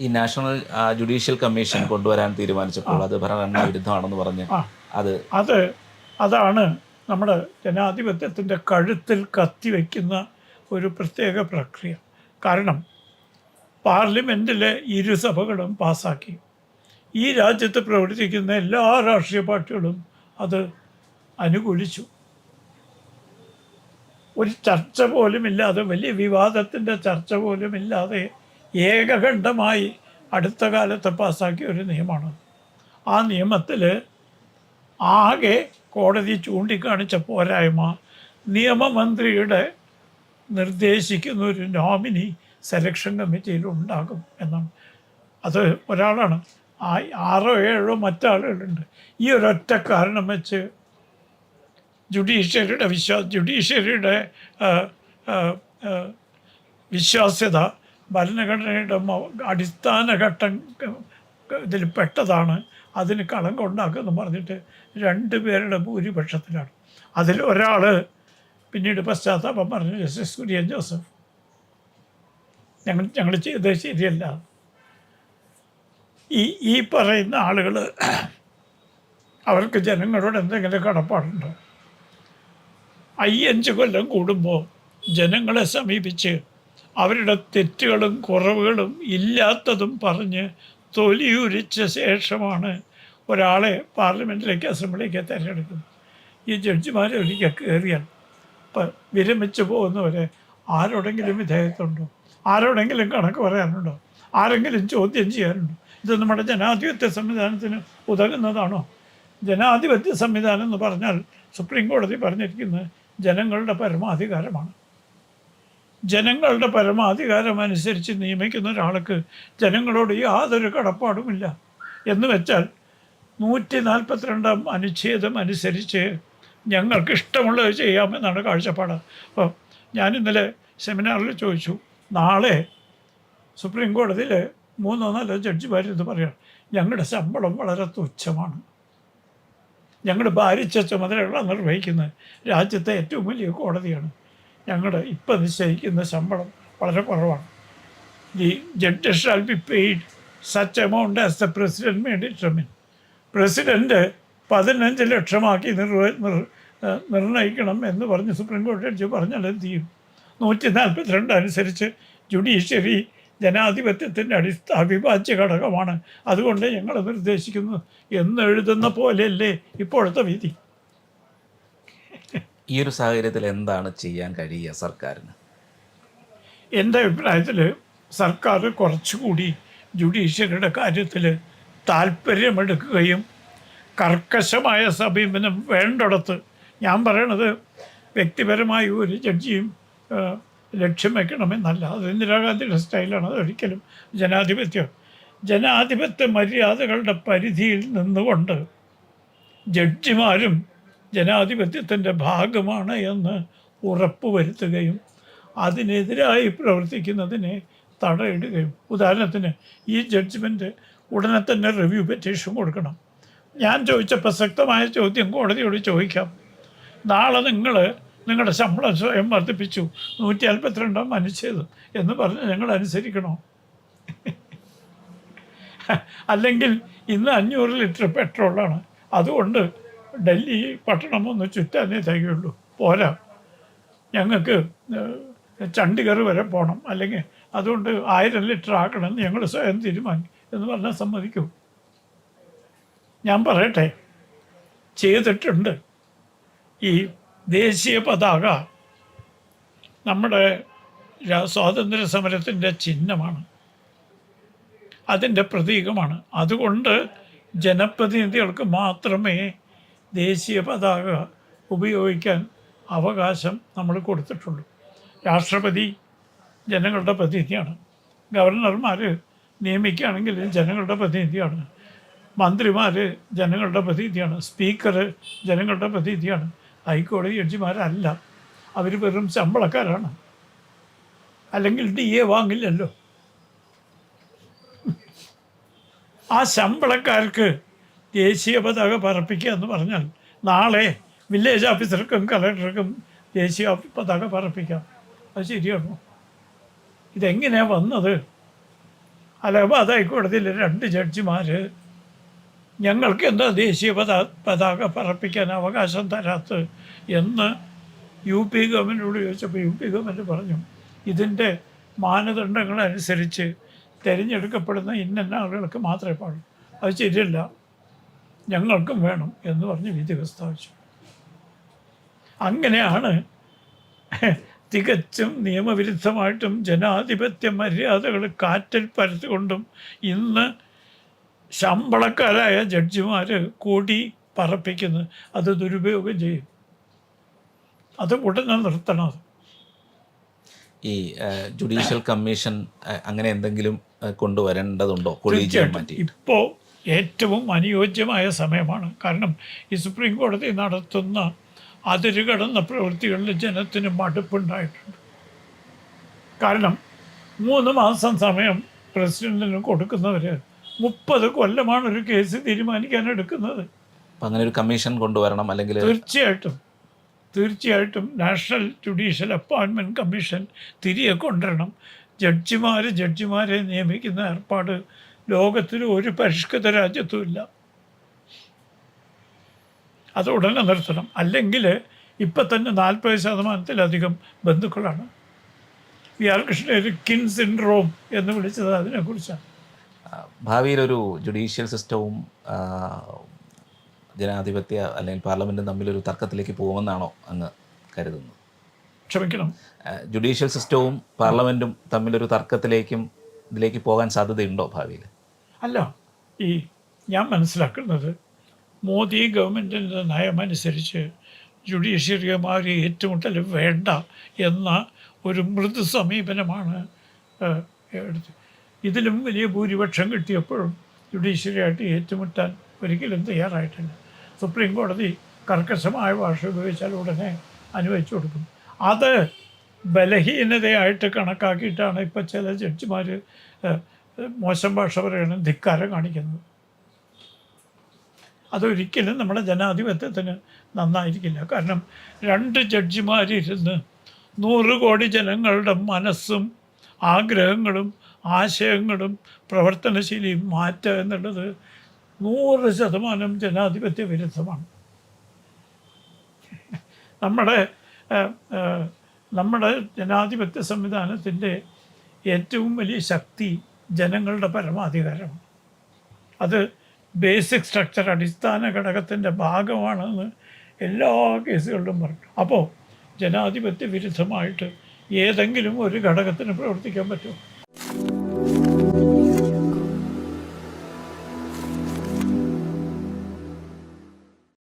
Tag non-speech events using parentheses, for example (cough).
ഈ national judicial commission കൊണ്ടുവരാൻ തീരുമാനിച്ചപ്പോൾ അത് ഭരണഘടനാ വിരുദ്ധമാണെന്ന് പറഞ്ഞ് അത് അത് അതാണ് നമ്മുടെ ജനാധിപത്യത്തിന്റെ കഴുത്തിൽ കത്തിവെക്കുന്ന ഒരു പ്രത്യേക പ്രക്രിയ. കാരണം പാർലമെന്റിലെ ഇരുസഭകളും പാസ്സാക്കി. ഈ രാജ്യത്ത് പ്രവർത്തിക്കുന്ന എല്ലാ രാഷ്ട്രീയ പാർട്ടികളും അത് അനുകൂലിച്ചു. ഒരു ചർച്ച പോലും ഇല്ലാതെ വലിയ വിവാദത്തിന്റെ ചർച്ച പോലും ഇല്ലാതെ ഏകകണ്ഠമായി അടുത്ത കാലത്ത് പാസ്സാക്കിയ ഒരു നിയമമാണ്. ആ നിയമത്തിൽ ആകെ കോടതി ചൂണ്ടിക്കാണിച്ച പോരായ്മ നിയമമന്ത്രിയുടെ നിർദ്ദേശിക്കുന്ന ഒരു നോമിനി സെലക്ഷൻ കമ്മിറ്റിയിൽ ഉണ്ടാകും എന്നാണ്. അത് ഒരാളാണ്. ആ ആറോ ഏഴോ മറ്റാളുകളുണ്ട്. ഈ ഒരൊറ്റ കാരണം വെച്ച് ജുഡീഷ്യറിയുടെ വിശ്വാസ ജുഡീഷ്യറിയുടെ വിശ്വാസ്യത ഭരണഘടനയുടെ അടിസ്ഥാന ഘട്ടം ഇതിൽ പെട്ടതാണ്. അതിന് കളങ്കം ഉണ്ടാക്കുമെന്ന് പറഞ്ഞിട്ട് രണ്ട് പേരുടെ ഭൂരിപക്ഷത്തിലാണ്. അതിൽ ഒരാൾ പിന്നീട് പശ്ചാത്താപം പറഞ്ഞു ജസ്റ്റിസ് കുര്യൻ ജോസഫ് ഞങ്ങൾ ഞങ്ങൾ ചെയ്തത് ശരിയല്ല. ഈ ഈ പറയുന്ന ആളുകൾ അവർക്ക് ജനങ്ങളോട് എന്തെങ്കിലും കടപ്പാടുണ്ടോ? അയ്യഞ്ച് കൊല്ലം കൂടുമ്പോൾ ജനങ്ങളെ സമീപിച്ച് അവരുടെ തെറ്റുകളും കുറവുകളും ഇല്ലാത്തതും പറഞ്ഞ് തൊലിയുരിച്ച ശേഷമാണ് ഒരാളെ പാർലമെന്റിലേക്ക് അസംബ്ലിക്ക് തിരഞ്ഞെടുക്കുന്നത്. ഈ ജഡ്ജിമാരെ ഒരിക്കൽ കയറിയാൽ ഇപ്പം വിരമിച്ച് പോകുന്നവരെ ആരോടെങ്കിലും വിധേയത്വമുണ്ടോ? ആരോടെങ്കിലും കണക്ക് പറയാനുണ്ടോ? ആരെങ്കിലും ചോദ്യം ചെയ്യാനുണ്ടോ? ഇത് നമ്മുടെ ജനാധിപത്യ സംവിധാനത്തിന് ഉതകുന്നതാണോ? ജനാധിപത്യ സംവിധാനം എന്ന് പറഞ്ഞാൽ സുപ്രീം കോടതി പറഞ്ഞിരിക്കുന്നത് ജനങ്ങളുടെ പരമാധികാരമാണ്. ജനങ്ങളുടെ പരമാധികാരം അനുസരിച്ച് നിയമിക്കുന്ന ഒരാൾക്ക് ജനങ്ങളോട് യാതൊരു കടപ്പാടുമില്ല. എന്ന് വെച്ചാൽ നൂറ്റി നാൽപ്പത്തിരണ്ടാം അനുച്ഛേദം അനുസരിച്ച് ഞങ്ങൾക്ക് ഇഷ്ടമുള്ളത് ചെയ്യാമെന്നാണ് കാഴ്ചപ്പാട്. അപ്പോൾ ഞാൻ ഇന്നലെ സെമിനാറിൽ ചോദിച്ചു നാളെ സുപ്രീം കോടതിയിൽ മൂന്നോ നാലോ ജഡ്ജിമാർ ഇത് പറയണം ഞങ്ങളുടെ ശമ്പളം വളരെ തുച്ഛമാണ്. ഞങ്ങൾ ഭാരിച്ച ചുമതലകളാണ് നിർവഹിക്കുന്നത്. രാജ്യത്തെ ഏറ്റവും വലിയ കോടതിയാണ്. ഞങ്ങളുടെ ഇപ്പം നിശ്ചയിക്കുന്ന ശമ്പളം വളരെ കുറവാണ്. The judge shall be paid such amount as the president may determine president പതിനഞ്ച് ലക്ഷമാക്കി നിർണയിക്കണം എന്ന് പറഞ്ഞ് സുപ്രീം കോടതി ജഡ്ജി പറഞ്ഞാൽ എന്ത് ചെയ്യും? നൂറ്റി നാൽപ്പത്തിരണ്ട് അനുസരിച്ച് ജുഡീഷ്യറി ജനാധിപത്യത്തിന്റെ അടിസ്ഥാന അവിഭാജ്യ ഘടകമാണ്. അതുകൊണ്ട് ഞങ്ങൾ നിർദ്ദേശിക്കുന്നു എന്നെഴുതുന്ന പോലെയല്ലേ ഇപ്പോഴത്തെ വിധി? ഈ ഒരു സാഹചര്യത്തിൽ എന്താണ് ചെയ്യാൻ കഴിയുക സർക്കാരിന്? എന്റെ അഭിപ്രായത്തിൽ സർക്കാർ കുറച്ചുകൂടി ജുഡീഷ്യറിയുടെ കാര്യത്തിൽ താല്പര്യമെടുക്കുകയും കർക്കശമായ സമീപനം വേണ്ടിടത്ത് ഞാൻ പറയണത് വ്യക്തിപരമായി ഒരു ജഡ്ജിയും ലക്ഷ്യം വെക്കണമെന്നല്ല. അത് ഇന്ദിരാഗാന്ധിയുടെ സ്റ്റൈലാണ്. അത് ഒരിക്കലും ജനാധിപത്യം ജനാധിപത്യ മര്യാദകളുടെ പരിധിയിൽ നിന്നുകൊണ്ട് ജഡ്ജിമാരും ജനാധിപത്യത്തിന്റെ ഭാഗമാണ് എന്ന് ഉറപ്പുവരുത്തുകയും അതിനെതിരായി പ്രവർത്തിക്കുന്നതിനെ തടയിടുകയും. ഉദാഹരണത്തിന് ഈ ജഡ്ജ്മെന്റ് ഉടനെ തന്നെ റിവ്യൂ പെറ്റീഷൻ കൊടുക്കണം. ഞാൻ ചോദിച്ച പ്രസക്തമായ ചോദ്യം കോടതിയോട് ചോദിക്കാം. നാളെ നിങ്ങൾ നിങ്ങളുടെ ശമ്പളം സ്വയം വർദ്ധിപ്പിച്ചു. നൂറ്റി നാൽപ്പത്തിരണ്ടാം അനുച്ഛേദം എന്ന് പറഞ്ഞ് ഞങ്ങൾ അനുസരിക്കണോ? (laughs) അല്ലെങ്കിൽ ഇന്ന് അഞ്ഞൂറ് ലിറ്റർ പെട്രോളാണ്. അതുകൊണ്ട് ഡൽഹി പട്ടണം ഒന്ന് ചുറ്റാനേ തികയുള്ളൂ പോരാ. ഞങ്ങൾക്ക് ചണ്ഡീഗർ വരെ പോകണം അല്ലെങ്കിൽ അതുകൊണ്ട് ആയിരം ലിറ്റർ ആക്കണമെന്ന് ഞങ്ങൾ സ്വയം തീരുമാനി എന്ന് പറഞ്ഞാൽ സമ്മതിക്കൂ. ഞാൻ പറയട്ടെ. ചെയ്തിട്ടുണ്ട്. ഈ ദേശീയ പതാക നമ്മുടെ സ്വാതന്ത്ര്യ സമരത്തിന്റെ ചിഹ്നമാണ്. അതിന്റെ പ്രതീകമാണ്. അതുകൊണ്ട് ജനപ്രതിനിധികൾക്ക് മാത്രമേ ദേശീയ പതാക ഉപയോഗിക്കാൻ അവകാശം നമ്മൾ കൊടുത്തിട്ടുള്ളൂ രാഷ്ട്രപതി ജനങ്ങളുടെ പ്രതിനിധിയാണ്. ഗവർണർമാർ നിയമിക്കുകയാണെങ്കിൽ ജനങ്ങളുടെ പ്രതിനിധിയാണ്. മന്ത്രിമാർ ജനങ്ങളുടെ പ്രതിനിധിയാണ്. സ്പീക്കർ ജനങ്ങളുടെ പ്രതിനിധിയാണ്. ഹൈക്കോടതി ജഡ്ജിമാരല്ല. അവർ വെറും ശമ്പളക്കാരാണ്. അല്ലെങ്കിൽ ഡി എ വാങ്ങില്ലല്ലോ. ആ ശമ്പളക്കാർക്ക് ദേശീയ പതാക പറപ്പിക്കുക എന്ന് പറഞ്ഞാൽ നാളെ വില്ലേജ് ഓഫീസർക്കും കളക്ടർക്കും ദേശീയ പതാക പറപ്പിക്കാം. അത് ശരിയാണോ? ഇതെങ്ങനെയാണ് വന്നത്? അലഹബാദ് ഹൈക്കോടതിയിലെ രണ്ട് ജഡ്ജിമാർ ഞങ്ങൾക്ക് എന്താ ദേശീയ പതാ പതാക പറപ്പിക്കാൻ അവകാശം തരാത്തത് എന്ന് യു പി ഗവൺമെന്റിനോട് ചോദിച്ചപ്പോൾ യു പി ഗവൺമെന്റ് പറഞ്ഞു ഇതിന്റെ മാനദണ്ഡങ്ങളനുസരിച്ച് തിരഞ്ഞെടുക്കപ്പെടുന്ന ഇന്ന ആളുകൾക്ക് മാത്രമേ പാടുള്ളൂ. അത് ശരിയല്ല. ഞങ്ങൾക്കും വേണം എന്ന് പറഞ്ഞ് വിധി പ്രസ്താവിച്ചു. അങ്ങനെയാണ് തികച്ചും നിയമവിരുദ്ധമായിട്ടും ജനാധിപത്യ മര്യാദകൾ കാറ്റിൽ പരത്തുകൊണ്ടും ഇന്ന് ശമ്പളക്കാരായ ജഡ്ജിമാർ കൂടി പറപ്പിക്കുന്നത് അത് ദുരുപയോഗം ചെയ്യും. അത് ഉടനെ നിർത്തണം അത്. ഈ ജുഡീഷ്യൽ കമ്മീഷൻ അങ്ങനെ എന്തെങ്കിലും കൊണ്ടുവരേണ്ടതുണ്ടോ? ഇപ്പോൾ ഏറ്റവും അനുയോജ്യമായ സമയമാണ്. കാരണം ഈ സുപ്രീം കോടതി നടത്തുന്ന അതിരുകടന്ന പ്രവൃത്തികളിൽ ജനത്തിന് മടുപ്പുണ്ടായിട്ടുണ്ട്. കാരണം മൂന്ന് മാസം സമയം പ്രസിഡന്റിന് കൊടുക്കുന്നവർ മുപ്പത് കൊല്ലമാണ് ഒരു കേസ് തീരുമാനിക്കാൻ എടുക്കുന്നത്. അങ്ങനെ ഒരു കമ്മീഷൻ കൊണ്ടുവരണം അല്ലെങ്കിൽ തീർച്ചയായിട്ടും. തീർച്ചയായിട്ടും നാഷണൽ ജുഡീഷ്യൽ അപ്പോയിൻമെന്റ് കമ്മീഷൻ തിരികെ കൊണ്ടുവരണം. ജഡ്ജിമാർ ജഡ്ജിമാരെ നിയമിക്കുന്ന ഏർപ്പാട് ലോകത്തിൽ ഒരു പരിഷ്കൃത രാജ്യത്തുമില്ല. അത് ഉടനെ നിർത്തണം. അല്ലെങ്കിൽ ഇപ്പം തന്നെ നാൽപ്പത് ശതമാനത്തിലധികം ബന്ധുക്കളാണ്. വി ആർ കൃഷ്ണ ഒരു കിൻ സിൻഡ്രോം എന്ന് വിളിച്ചത് അതിനെക്കുറിച്ചാണ്. ഭാവിയിലൊരു ജുഡീഷ്യൽ സിസ്റ്റവും ജനാധിപത്യ അല്ലെങ്കിൽ പാർലമെന്റും തമ്മിലൊരു തർക്കത്തിലേക്ക് പോകുമെന്നാണോ അങ്ങ് കരുതുന്നത്? ക്ഷമിക്കണം. ജുഡീഷ്യൽ സിസ്റ്റവും പാർലമെന്റും തമ്മിലൊരു തർക്കത്തിലേക്കും ഇതിലേക്ക് പോകാൻ സാധ്യതയുണ്ടോ ഭാവിയിൽ? അല്ല ഈ ഞാൻ മനസ്സിലാക്കുന്നത് മോദി ഗവൺമെന്റിന്റെ നയമനുസരിച്ച് ജുഡീഷ്യറിയമാര് ഏറ്റുമുട്ടൽ വേണ്ട എന്ന ഒരു മൃദു സമീപനമാണ് എടുത്ത്. ഇതിലും വലിയ ഭൂരിപക്ഷം കിട്ടിയപ്പോഴും ജുഡീഷ്യറിയായിട്ട് ഏറ്റുമുട്ടാൻ ഒരിക്കലും തയ്യാറായിട്ടില്ല. സുപ്രീം കോടതി കർക്കശമായ ഭാഷ ഉപയോഗിച്ചാൽ ഉടനെ അനുവദിച്ചു കൊടുക്കും. അത് ബലഹീനതയായിട്ട് കണക്കാക്കിയിട്ടാണ് ഇപ്പോൾ ചില ജഡ്ജിമാർ മോശം ഭാഷ പറയുകയാണ് ധിക്കാരം കാണിക്കുന്നത്. അതൊരിക്കലും നമ്മുടെ ജനാധിപത്യത്തിന് നന്നായിരിക്കില്ല. കാരണം രണ്ട് ജഡ്ജിമാരിരുന്ന് നൂറ് കോടി ജനങ്ങളുടെ മനസ്സും ആഗ്രഹങ്ങളും ആശയങ്ങളും പ്രവർത്തനശീലിയും മാറ്റുക എന്നുള്ളത് നൂറ് ശതമാനം ജനാധിപത്യ വിരുദ്ധമാണ്. നമ്മുടെ നമ്മുടെ ജനാധിപത്യ സംവിധാനത്തിന്റെ ഏറ്റവും വലിയ ശക്തി ജനങ്ങളുടെ പരമാധികാരം. അത് ബേസിക് സ്ട്രക്ചർ അടിസ്ഥാന ഘടകത്തിന്റെ ഭാഗമാണെന്ന് എല്ലാ കേസുകളിലും പറഞ്ഞു. അപ്പോൾ ജനാധിപത്യ വിരുദ്ധമായിട്ട് ഏതെങ്കിലും ഒരു ഘടകത്തിന് പ്രവർത്തിക്കാൻ പറ്റുമോ?